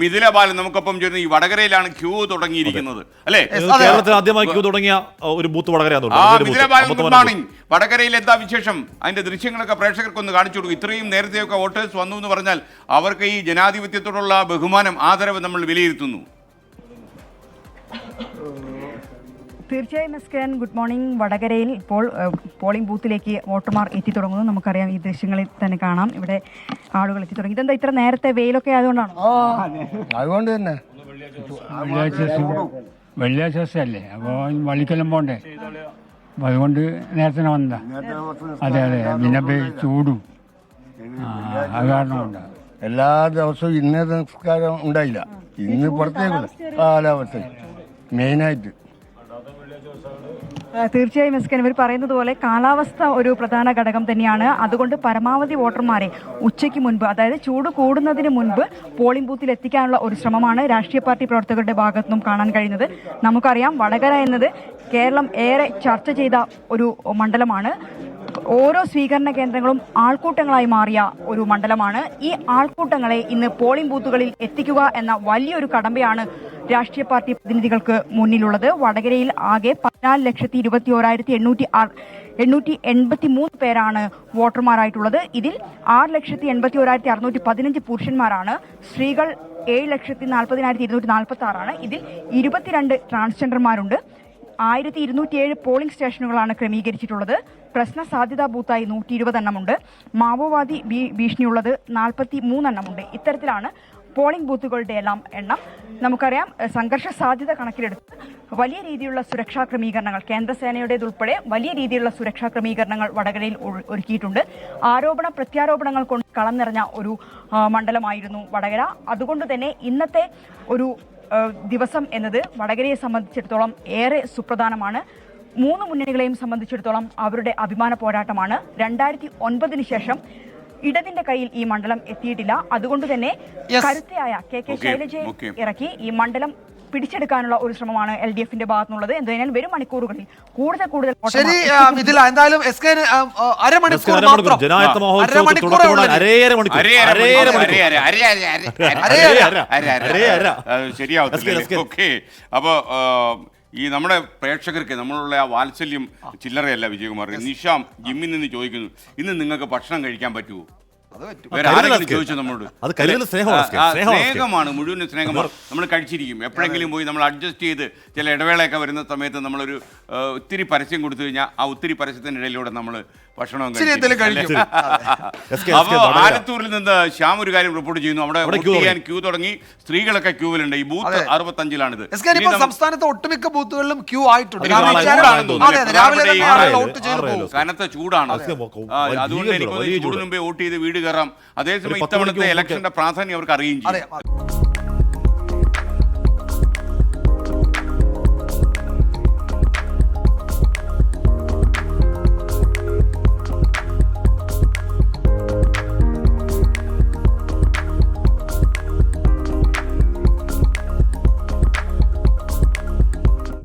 മിഥില ബാലൻ നമുക്കൊപ്പം ചേർന്ന് ഈ വടകരയിലാണ് ക്യൂ തുടങ്ങിയിരിക്കുന്നത്. അല്ലേ? കേരളത്തിൽ ആദ്യമായി ക്യൂ തുടങ്ങിയ ഒരു ബൂത്ത് വടകര ആ മിഥില ബാലൻ ഗുഡ് മോർണിംഗ്. വടകരയിൽ എന്താ വിശേഷം? അതിന്റെ ദൃശ്യങ്ങളൊക്കെ പ്രേക്ഷകർക്കൊന്ന് കാണിച്ചു കൊടുക്കും. ഇത്രയും നേരത്തെയൊക്കെ വോട്ടേഴ്സ് വന്നു എന്ന് പറഞ്ഞാൽ അവർക്ക് ഈ ജനാധിപത്യത്തോടുള്ള ബഹുമാനം ആദരവ് നമ്മൾ വിലയിരുത്തുന്നു. തീർച്ചയായും എസ് കെ ഗുഡ് മോർണിംഗ് വടകരയിൽ ഇപ്പോൾ പോളിംഗ് ബൂത്തിലേക്ക് വോട്ടർമാർ എത്തി തുടങ്ങുന്നു നമുക്കറിയാം ഈ ദൃശ്യങ്ങളിൽ തന്നെ കാണാം. ഇവിടെ ആളുകൾ എത്തി തുടങ്ങി ഇതെന്താ ഇത്ര നേരത്തെ വെയിലൊക്കെ ആയതുകൊണ്ടാണോ? അതുകൊണ്ട് തന്നെ. വെള്ളിയാഴ്ച ദിവസം വെള്ളിയാഴ്ച ദിവസമല്ലേ അപ്പോൾ വള്ളിക്കെല്ലാം പോണ്ടേ? അപ്പം അതുകൊണ്ട് നേരത്തെ വന്നതാ. അതെ അതെ. പിന്നെ ചൂടും. അത് കാരണം എല്ലാ ദിവസവും ഇന്നേ സംസ്കാരം ഉണ്ടായില്ല. ഇന്ന് പുറത്തേക്കുള്ള കാലാവസ്ഥ. മെയിനായിട്ട്. തീർച്ചയായും എസ് കെ ഇവർ പറയുന്നത് പോലെ കാലാവസ്ഥ ഒരു പ്രധാന ഘടകം തന്നെയാണ്. അതുകൊണ്ട് പരമാവധി വോട്ടർമാരെ ഉച്ചയ്ക്ക് മുൻപ് അതായത് ചൂട് കൂടുന്നതിന് മുൻപ് പോളിംഗ് ബൂത്തിൽ എത്തിക്കാനുള്ള ഒരു ശ്രമമാണ് രാഷ്ട്രീയ പാർട്ടി പ്രവർത്തകരുടെ ഭാഗത്തുനിന്നും കാണാൻ കഴിയുന്നത്. നമുക്കറിയാം വടകര എന്നത് കേരളം ഏറെ ചർച്ച ചെയ്ത ഒരു മണ്ഡലമാണ്. ഓരോ സ്വീകരണ കേന്ദ്രങ്ങളും ആൾക്കൂട്ടങ്ങളായി മാറിയ ഒരു മണ്ഡലമാണ്. ഈ ആൾക്കൂട്ടങ്ങളെ ഇന്ന് പോളിംഗ് ബൂത്തുകളിൽ എത്തിക്കുക എന്ന വലിയൊരു കടമ്പയാണ് രാഷ്ട്രീയ പാർട്ടി പ്രതിനിധികൾക്ക് മുന്നിലുള്ളത്. വടകരയിൽ ആകെ പതിനാല് ലക്ഷത്തി ഇരുപത്തി ഓരായിരത്തി എണ്ണൂറ്റി എണ്ണൂറ്റി എൺപത്തി മൂന്ന് പേരാണ് വോട്ടർമാരായിട്ടുള്ളത്. ഇതിൽ ആറ് ലക്ഷത്തി എൺപത്തി ഓരായിരത്തി അറുന്നൂറ്റി പതിനഞ്ച് പുരുഷന്മാരാണ്. സ്ത്രീകൾ ഏഴ് ലക്ഷത്തി നാൽപ്പതിനായിരത്തി ഇരുന്നൂറ്റി നാൽപ്പത്തി ആറാണ് ഇതിൽ ഇരുപത്തിരണ്ട് ട്രാൻസ്ജെൻഡർമാരുണ്ട്. ആയിരത്തി ഇരുന്നൂറ്റിയേഴ് പോളിംഗ് സ്റ്റേഷനുകളാണ് ക്രമീകരിച്ചിട്ടുള്ളത്. പ്രശ്ന സാധ്യതാ ബൂത്തായി നൂറ്റി ഇരുപതെണ്ണമുണ്ട് മാവോവാദി ഭീഷണിയുള്ളത് നാൽപ്പത്തി മൂന്നെണ്ണമുണ്ട് ഇത്തരത്തിലാണ് പോളിംഗ് ബൂത്തുകളുടെ എല്ലാം എണ്ണം. നമുക്കറിയാം സംഘർഷ സാധ്യത കണക്കിലെടുത്ത് വലിയ രീതിയിലുള്ള സുരക്ഷാ ക്രമീകരണങ്ങൾ കേന്ദ്രസേനയുടേതുൾപ്പെടെ വലിയ രീതിയിലുള്ള സുരക്ഷാ ക്രമീകരണങ്ങൾ വടകരയിൽ ഒരുക്കിയിട്ടുണ്ട്. ആരോപണ പ്രത്യാരോപണങ്ങൾ കൊണ്ട് കളം നിറഞ്ഞ ഒരു മണ്ഡലമായിരുന്നു വടകര. അതുകൊണ്ട് തന്നെ ഇന്നത്തെ ഒരു ദിവസം എന്നത് വടകരയെ സംബന്ധിച്ചിടത്തോളം ഏറെ സുപ്രധാനമാണ്. മൂന്ന് മുന്നണികളെയും സംബന്ധിച്ചിടത്തോളം അവരുടെ അഭിമാന പോരാട്ടമാണ്. രണ്ടായിരത്തി ഒൻപതിന് ശേഷം ഇടതിന്റെ കയ്യിൽ ഈ മണ്ഡലം എത്തിയിട്ടില്ല. അതുകൊണ്ട് തന്നെ കരുത്തയായ കെ കെ ശൈലജയെ. ഇറക്കി ഈ മണ്ഡലം പിടിച്ചെടുക്കാനുള്ള ഒരു ശ്രമമാണ് എൽ ഡി എഫിന്റെ ഭാഗത്തുനിന്നുള്ളത്. എന്തുകഴിഞ്ഞാൽ വരും മണിക്കൂറുകളിൽ കൂടുതൽ കൂടുതൽ ശരി ഇതിൽ എന്തായാലും എസ് കെ അരമണിക്കൂർ ശരിയാവത്തില്ല. അപ്പൊ ഈ നമ്മുടെ പ്രേക്ഷകർക്ക് നമ്മളുള്ള ആ വാത്സല്യം ചില്ലറയല്ല വിജയകുമാർ. നിഷാം ജിമ്മിൽ നിന്ന് ചോദിക്കുന്നു ഇന്ന് നിങ്ങൾക്ക് ഭക്ഷണം കഴിക്കാൻ പറ്റുമോ? അത് കരുതൽ സ്നേഹമാണ്. മുഴുവൻ സ്നേഹമാണ് നമ്മൾ കഴിച്ചിരിക്കും. എപ്പോഴെങ്കിലും പോയി നമ്മൾ അഡ്ജസ്റ്റ് ചെയ്ത് ചില ഇടവേളയൊക്കെ വരുന്ന സമയത്ത് നമ്മളൊരു ഒത്തിരി പരസ്യം കൊടുത്തു കഴിഞ്ഞാൽ ആ ഒത്തിരി പരസ്യത്തിനിടയിലൂടെ നമ്മൾ ഭക്ഷണം അപ്പോൾ. ആലത്തൂരിൽ നിന്ന് ശ്യാം ഒരു കാര്യം റിപ്പോർട്ട് ചെയ്യുന്നു. അവിടെ ചെയ്യാൻ ക്യൂ തുടങ്ങി. സ്ത്രീകളൊക്കെ ക്യൂവിലുണ്ട് ഈ ബൂത്ത്. അറുപത്തഞ്ചിലാണിത്. സംസ്ഥാനത്തെ ഒട്ടുമിക്ക ബൂത്തുകളിലും ക്യൂ ആയിട്ടുണ്ട്. കനത്ത ചൂടാണ്. അതുകൊണ്ട് എനിക്ക് ചൂട്, വലിയ ചൂട് ചൂട്. മുമ്പേ വോട്ട് ചെയ്ത് വീട് കയറാം. അതേസമയം ഇത്തവണത്തെ ഇലക്ഷന്റെ പ്രാധാന്യം അവർക്ക് അറിയിച്ചു ചെയ്യും.